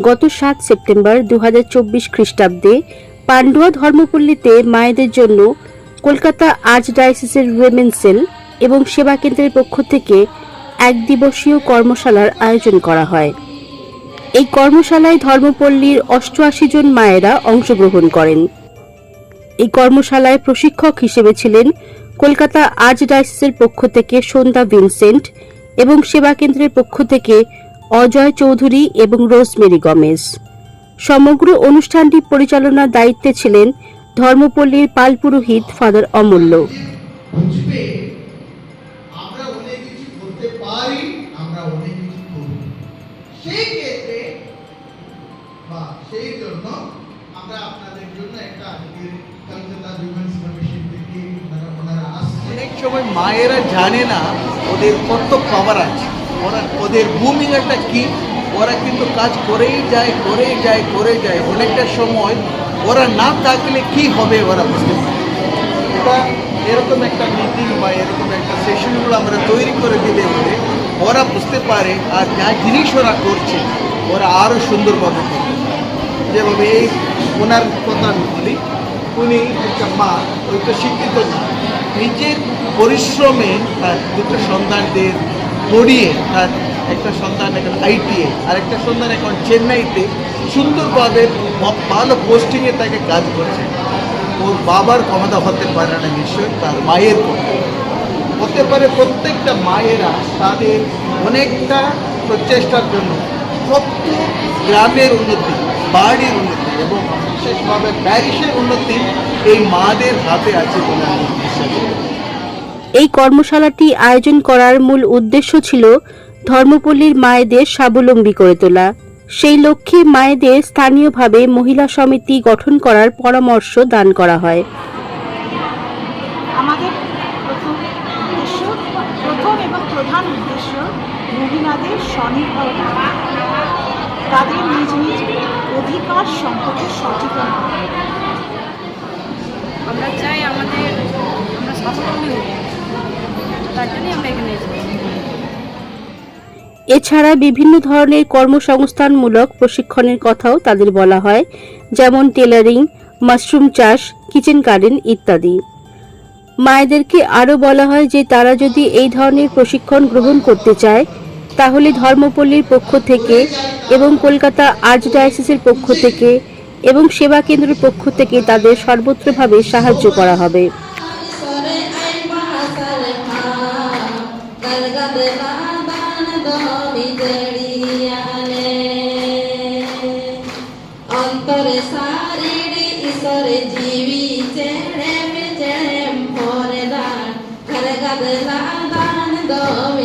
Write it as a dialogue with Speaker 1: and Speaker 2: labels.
Speaker 1: গত সাত সেপ্টেম্বর দু হাজার চব্বিশ খ্রিস্টাব্দে পান্ডুয়া ধর্মপল্লীতে মায়েদের জন্য কলকাতা আর্চ ডায়াসিসের উইমেন সেল এবং সেবা কেন্দ্রের পক্ষ থেকে এক দিবসীয় কর্মশালার আয়োজন করা হয়। এই কর্মশালায় ধর্মপল্লীর অষ্টআশি জন মায়েরা অংশগ্রহণ করেন। এই কর্মশালায় প্রশিক্ষক হিসেবে ছিলেন কলকাতা আর্চ ডায়াসিসের পক্ষ থেকে সন্ধ্যা ভিনসেন্ট এবং সেবা কেন্দ্রের পক্ষ থেকে অজয় চৌধুরী এবং রোজমেরি গমেজ। সমগ্র অনুষ্ঠানটি পরিচালনার দায়িত্বে ছিলেন ধর্মপল্লীর পাল পুরোহিত ফাদার অমূল্য।
Speaker 2: বুঝবে? আমরা অনেক কিছু করতে পারি আমরা অনেক কিছু করি সেই ক্ষেত্রে বা সেই জন্য আমরা আপনাদের জন্য একটা কলকাতা উইমেন্স কমিশন থেকে ওনারা ওনারা আসছে
Speaker 3: অনেক সময় মায়েরা জানে না ওদের কত পাওয়ার আছে। ওরা ওদের ভূমিকাটা কি ওরা কিন্তু কাজ করেই যায় করেই যায় করে যায়। অনেকটা সময় ওরা না থাকলে কি হবে ওরা বুঝতে পারে এটা এরকম একটা মিটিং বা এরকম একটা সেশনগুলো আমরা তৈরি করে দিলে বলে ওরা বুঝতে পারে আর যা জিনিস ওরা করছে, ওরা আরও সুন্দরভাবে পারে যেভাবে এই ওনার কথা আমি বলি, উনি একটা মা, ওই তো শিক্ষিত না নিজের পরিশ্রমে তার দুটো সন্তানদের পড়িয়ে তার একটা সন্তান এখন আইটিএ আর একটা সন্তান এখন চেন্নাইতে সুন্দরভাবে ভালো পোস্টিংয়ে তাকে কাজ করছে। ওর বাবার ক্ষমতা হতে পারে না নিশ্চয়ই, তার মায়ের হতে পারে প্রত্যেকটা মায়েরা তাদের অনেকটা প্রচেষ্টার জন্য সত্য গ্রামের উন্নতি, বাড়ির উন্নতি এবং বিশেষভাবে প্যারিসের উন্নতি এই মাদের হাতে আছে বলে আমি বিশ্বাস করি।
Speaker 1: এই কর্মশালাটি আয়োজন করার মূল উদ্দেশ্য ছিল ধর্মপল্লীর মায়েদের স্বাবলম্বী করে তোলা। সেই লক্ষ্যে মায়েদের স্থানীয়ভাবে মহিলা সমিতি গঠন করার পরামর্শ দান করা হয়।
Speaker 4: আমাদের প্রথম এবং প্রধান উদ্দেশ্য মহিলাদের স্বনির্ভর তাদের নিজ নিজ অধিকার সম্পর্কে সচেতন করা
Speaker 5: আমরা চাই আমাদের আমরা স্বাবলম্বী হব তার জন্যই আমরা এখানে এসেছি।
Speaker 1: এছাড়া বিভিন্ন ধরনের কর্মসংস্থানমূলক প্রশিক্ষণের কথাও তাদের বলা হয় যেমন টেলারিং মাশরুম চাষ কিচেন গার্ডেন ইত্যাদি। মায়েদেরকে আরও বলা হয় যে তারা যদি এই ধরনের প্রশিক্ষণ গ্রহণ করতে চায় তাহলে ধর্মপল্লীর পক্ষ থেকে এবং কলকাতা আর্চ ডায়াসিসের পক্ষ থেকে এবং সেবা কেন্দ্রের পক্ষ থেকে তাদের সর্বত্রভাবে সাহায্য করা হবে।
Speaker 5: ગગમાં બાણ દોડી જડિયાને અંતર સારીડી ઈશ્વર જીવી ચેડે જેમ ફોરદાર ઘર ગગમાં બાણ દોડી